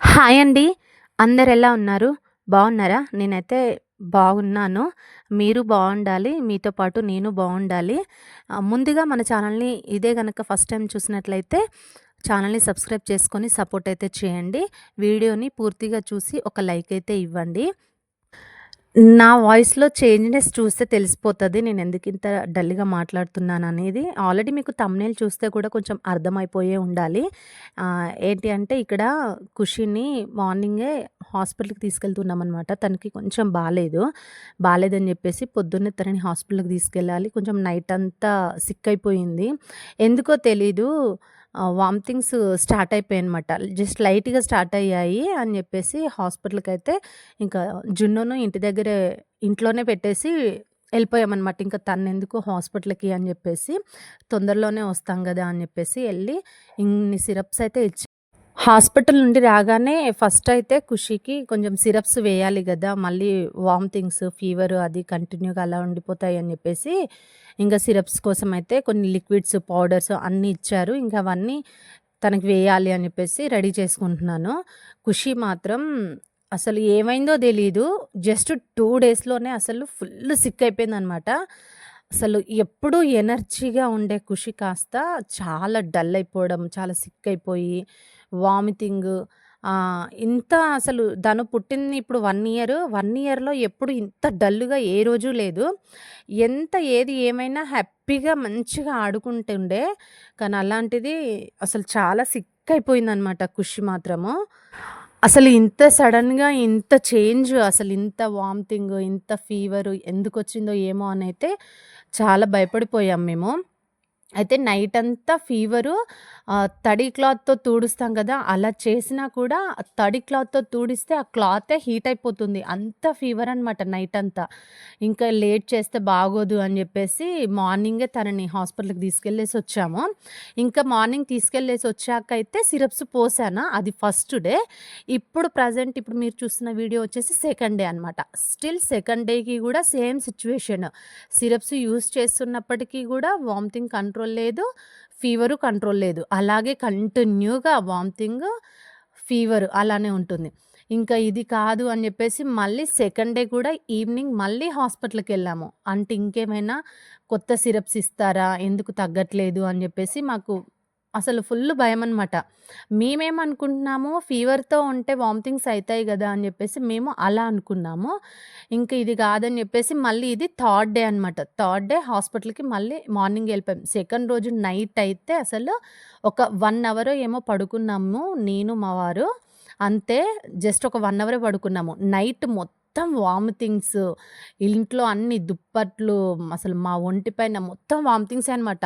Hi అండి. అందరు ఎలా ఉన్నారు? బాగున్నారా? నేనైతే బాగున్నాను. మీరు బాగుండాలి మీతో పాటు నేను బాగుండాలి ముందుగా మన ఛానల్‌ని ఇదే కనుక ఫస్ట్ టైం చూసినట్లయితే ఛానల్‌ని సబ్స్క్రైబ్ చేసుకొని సపోర్ట్ అయితే చేయండి. వీడియోని పూర్తిగా చూసి ఒక లైక్ అయితే ఇవ్వండి. నా వాయిస్‌లో చేంజ్‌నెస్ చూస్తే తెలిసిపోతుంది నేను ఎందుకు ఇంత డల్‌గా మాట్లాడుతున్నాను అనేది ఆల్రెడీ మీకు తమ్నేల్ చూస్తే కూడా కొంచెం అర్థమైపోయే ఉండాలి. ఏంటి అంటే ఇక్కడ ఖుషిని మార్నింగే హాస్పిటల్‌కి తీసుకెళ్తున్నామనమాట. తనకి కొంచెం బాగాలేదు బాగాలేదని చెప్పేసి పొద్దున్నే తనని హాస్పిటల్‌కి తీసుకెళ్ళాలి. కొంచెం నైట్ అంతా సిక్ అయిపోయింది. ఎందుకో తెలీదు వామిటింగ్స్ స్టార్ట్ అయిపోయాయనమాట. జస్ట్ లైట్‌గా స్టార్ట్ అయ్యాయి అని చెప్పేసి హాస్పిటల్కి అయితే ఇంకా జున్నును ఇంటి దగ్గరే ఇంట్లోనే పెట్టేసి వెళ్ళిపోయామన్నమాట ఇంకా తను తనెందుకు హాస్పిటల్‌కి అని చెప్పేసి తొందరలోనే వస్తాం కదా అని చెప్పేసి వెళ్ళి ఇన్ని సిరప్స్ అయితే ఇచ్చి హాస్పిటల్ నుండి రాగానే ఫస్ట్ అయితే ఖుషికి కొంచెం సిరప్స్ వేయాలి కదా మళ్ళీ వామిటింగ్స్, ఫీవర్ అది కంటిన్యూగా అలా ఉండిపోతాయి అని చెప్పేసి ఇంకా సిరప్స్ కోసం అయితే కొన్ని లిక్విడ్స్, పౌడర్స్ అన్నీ ఇచ్చారు. ఇంకా అవన్నీ తనకి వేయాలి అని చెప్పేసి రెడీ చేసుకుంటున్నాను. ఖుషి మాత్రం అసలు ఏమైందో తెలీదు. జస్ట్ టూ డేస్‌లోనే అసలు ఫుల్ సిక్ అయిపోయిందనమాట. అసలు ఎప్పుడూ ఎనర్జీగా ఉండే ఖుషి కాస్త చాలా డల్ అయిపోవడం, చాలా సిక్ అయిపోయి, వామిటింగ్ ఇంత అసలు తను పుట్టింది ఇప్పుడు వన్ ఇయర్. వన్ ఇయర్‌లో ఎప్పుడు ఇంత డల్‌గా ఏ రోజు లేదు. ఎంత ఏది ఏమైనా హ్యాపీగా మంచిగా ఆడుకుంటుండే. కానీ అలాంటిది అసలు చాలా సిక్ అయిపోయిందనమాట ఖుషి మాత్రము. అసలు ఇంత సడన్గా ఇంత చేంజ్ అసలు ఇంత వామిటింగ్, ఇంత ఫీవర్ ఎందుకొచ్చిందో ఏమో అని అయితే చాలా భయపడిపోయాం మేము. అయితే నైట్ అంతా ఫీవరు తడి క్లాత్‌తో తుడుస్తాం కదా అలా చేసినా కూడా తడి క్లాత్‌తో తూడిస్తే ఆ క్లాతే హీట్ అయిపోతుంది. అంత ఫీవర్ అనమాట నైట్ అంతా. ఇంకా లేట్ చేస్తే బాగోదు అని చెప్పేసి మార్నింగే తనని హాస్పిటల్‌కి తీసుకెళ్ళేసి వచ్చాము ఇంకా మార్నింగ్ తీసుకెళ్ళేసి వచ్చాకైతే సిరప్స్ పోసాను. అది ఫస్ట్ డే. ఇప్పుడు ప్రజెంట్ ఇప్పుడు మీరు చూస్తున్న వీడియో వచ్చేసి సెకండ్ డే అనమాట. స్టిల్ సెకండ్ డేకి కూడా సేమ్ సిచ్యువేషన్ సిరప్స్ యూస్ చేస్తున్నప్పటికీ కూడా వామిటింగ్ కంట్రోల్ కంట్రోల్ లేదు. ఫీవరు కంట్రోల్ లేదు. అలాగే కంటిన్యూగా వామిటింగ్, ఫీవర్ అలానే ఉంటుంది. ఇంకా ఇది కాదు అని చెప్పేసి మళ్ళీ సెకండ్ డే కూడా ఈవినింగ్ మళ్ళీ హాస్పిటల్కి వెళ్ళాము అంటే ఇంకేమైనా కొత్త సిరప్స్ ఇస్తారా? ఎందుకు తగ్గట్లేదు అని చెప్పేసి మాకు అసలు ఫుల్ భయం అనమాట మేమేమనుకుంటున్నాము ఫీవర్‌తో ఉంటే వామిటింగ్స్ అవుతాయి కదా అని చెప్పేసి మేము అలా అనుకున్నాము. ఇంకా ఇది కాదని చెప్పేసి మళ్ళీ ఇది థర్డ్ డే అనమాట. థర్డ్ డే హాస్పిటల్‌కి మళ్ళీ మార్నింగ్ వెళ్ళిపోయాం సెకండ్ రోజు నైట్ అయితే అసలు ఒక వన్ అవర్ ఏమో పడుకున్నాము నేను, మా వారు. అంతే జస్ట్ ఒక వన్ అవరే పడుకున్నాము. నైట్ మొత్తం మొత్తం వామిటింగ్స్ ఇంట్లో అన్ని దుప్పట్లు అసలు మా ఒంటి పైన మొత్తం వామిటింగ్స్ అనమాట.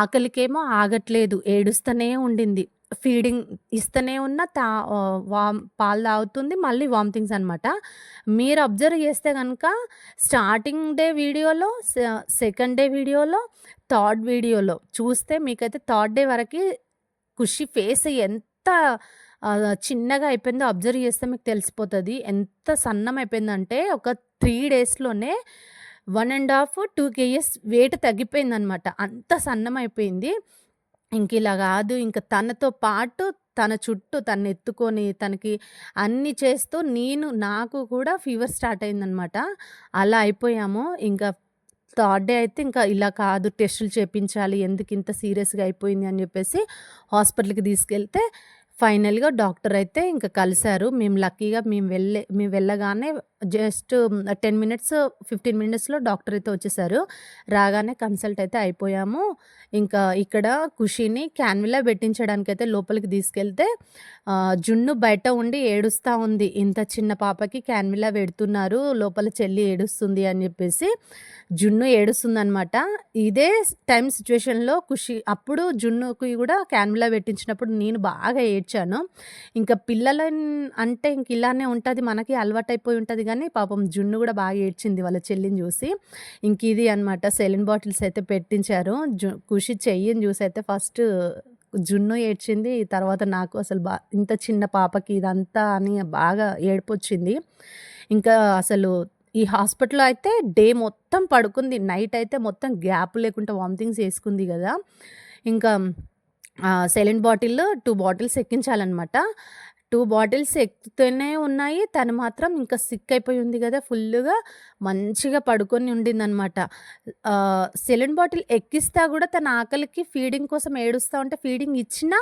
ఆకలికేమో ఆగట్లేదు. ఏడుస్తూనే ఉండింది. ఫీడింగ్ ఇస్తూనే ఉన్న తా వా వామ్ పాలు తాగుతుంది. మళ్ళీ వామిటింగ్స్ అనమాట. మీరు అబ్జర్వ్ చేస్తే కనుక స్టార్టింగ్ డే వీడియోలో, సెకండ్ డే వీడియోలో, థర్డ్ వీడియోలో చూస్తే మీకైతే థర్డ్ డే వరకి ఖుషి ఫేస్ ఎంత చిన్నగా అయిపోయిందో అబ్జర్వ్ చేస్తే మీకు తెలిసిపోతుంది ఎంత సన్నం అయిపోయిందంటే ఒక త్రీ డేస్‌లోనే 1 ½ 2 కేజీస్ వెయిట్ తగ్గిపోయిందనమాట. అంత సన్నమైపోయింది. ఇంకిలా కాదు ఇంకా తనతో పాటు తన చుట్టూ తనెత్తుకొని తనకి అన్నీ చేస్తూ నేను నాకు కూడా ఫీవర్ స్టార్ట్ అయిందనమాట. అలా అయిపోయాము. ఇంకా థర్డ్ డే అయితే ఇంకా ఇలా కాదు టెస్టులు చేపించాలి. ఇంత సీరియస్‌గా అయిపోయింది అని చెప్పేసి హాస్పిటల్‌కి తీసుకెళ్తే ఫైనల్‌గా డాక్టర్ అయితే ఇంకా కలిశారు. మేము లక్కీగా మేము వెళ్ళే మేము వెళ్ళగానే జస్ట్ 10 మినిట్స్, 15 మినిట్స్‌లో డాక్టర్ అయితే వచ్చేసారు. రాగానే కన్సల్ట్ అయితే అయిపోయాము. ఇంకా ఇక్కడ ఖుషిని క్యాన్విలా పెట్టించడానికైతే లోపలికి తీసుకెళ్తే జున్ను బయట ఉండి ఏడుస్తా ఉంది. ఇంత చిన్న పాపకి క్యాన్విలా పెడుతున్నారు. లోపల చెల్లి ఏడుస్తుంది అని చెప్పేసి జున్ను ఏడుస్తుందనమాట. ఇదే టైం సిచ్యువేషన్లో ఖుషి అప్పుడు జున్నుకి కూడా క్యాన్విలా పెట్టించినప్పుడు నేను బాగా ఏడ్చాను. ఇంకా పిల్లల అంటే ఇంక ఇలానే ఉంటుంది మనకి అలవాటైపోయి ఉంటుంది కానీ పాపం జున్ను కూడా బాగా ఏడ్చింది వాళ్ళ చెల్లిని చూసి ఇంక ఇది అనమాట సెలిన్ బాటిల్స్ అయితే పెట్టించారు. జు ఖుషి చూసి అయితే ఫస్ట్ జున్ను ఏడ్చింది. తర్వాత నాకు అసలు బా ఇంత చిన్న పాపకి ఇదంతా అని బాగా ఏడ్పొచ్చింది ఇంకా అసలు ఈ హాస్పిటల్‌లో అయితే డే మొత్తం పడుకుంది. నైట్ అయితే మొత్తం గ్యాప్ లేకుండా వామిటింగ్స్ వేసుకుంది కదా ఇంకా సెలెంట్ బాటిల్ టూ బాటిల్స్ ఎక్కించాలన్నమాట టూ బాటిల్స్ ఎక్కుతూనే ఉన్నాయి. తను మాత్రం ఇంకా సిక్ అయిపోయి ఉంది కదా ఫుల్లుగా మంచిగా పడుకొని ఉండిందనమాట. ఆహ్, సెలూన్ బాటిల్ ఎక్కిస్తా కూడా తన ఆకలికి ఫీడింగ్ కోసం ఏడుస్తా ఉంటే ఫీడింగ్ ఇచ్చినా,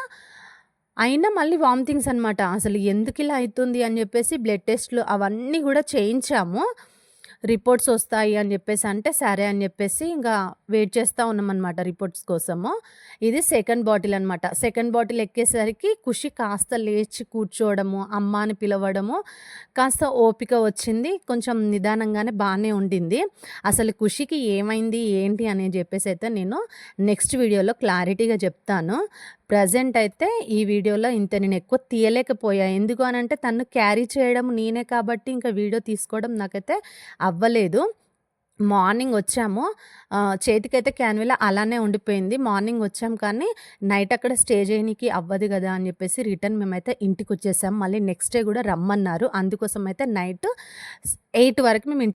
అయినా మళ్ళీ వామిటింగ్స్ అనమాట. అసలు ఎందుకు ఇలా అవుతుంది అని చెప్పేసి బ్లడ్ టెస్ట్‌లు అవన్నీ కూడా చేయించాము. రిపోర్ట్స్ వస్తాయి అని చెప్పేసి అంటే, సరే అని చెప్పేసి ఇంకా వెయిట్ చేస్తూ ఉన్నామన్నమాట రిపోర్ట్స్ కోసము. ఇది సెకండ్ బాటిల్ అనమాట. సెకండ్ బాటిల్ ఎక్కేసరికి ఖుషి కాస్త లేచి కూర్చోవడము, అమ్మ అని పిలవడము, కాస్త ఓపిక వచ్చింది. కొంచెం నిదానంగానే బాగానే ఉండింది. అసలు ఖుషికి ఏమైంది, ఏంటి అని చెప్పేసి అయితే నేను నెక్స్ట్ వీడియోలో క్లారిటీగా చెప్తాను ప్రెజెంట్ అయితే ఈ వీడియోలో ఇంత నేను ఎక్కువ తీయలేకపోయా. ఎందుకు అనంటే తను క్యారీ చేయడం నేనే కాబట్టి ఇంకా వీడియో తీసుకోవడం నాకైతే అవ్వలేదు. మార్నింగ్ వచ్చాము. చేతికైతే క్యాన్విలా అలానే ఉండిపోయింది. మార్నింగ్ వచ్చాం కానీ నైట్ అక్కడ స్టే చేయడానికి అవ్వదు కదా అని చెప్పేసి రిటర్న్ మేమైతే ఇంటికి వచ్చేసాం మళ్ళీ నెక్స్ట్ డే కూడా రమ్మన్నారు. అందుకోసం అయితే నైట్ ఎయిట్ వరకు మేము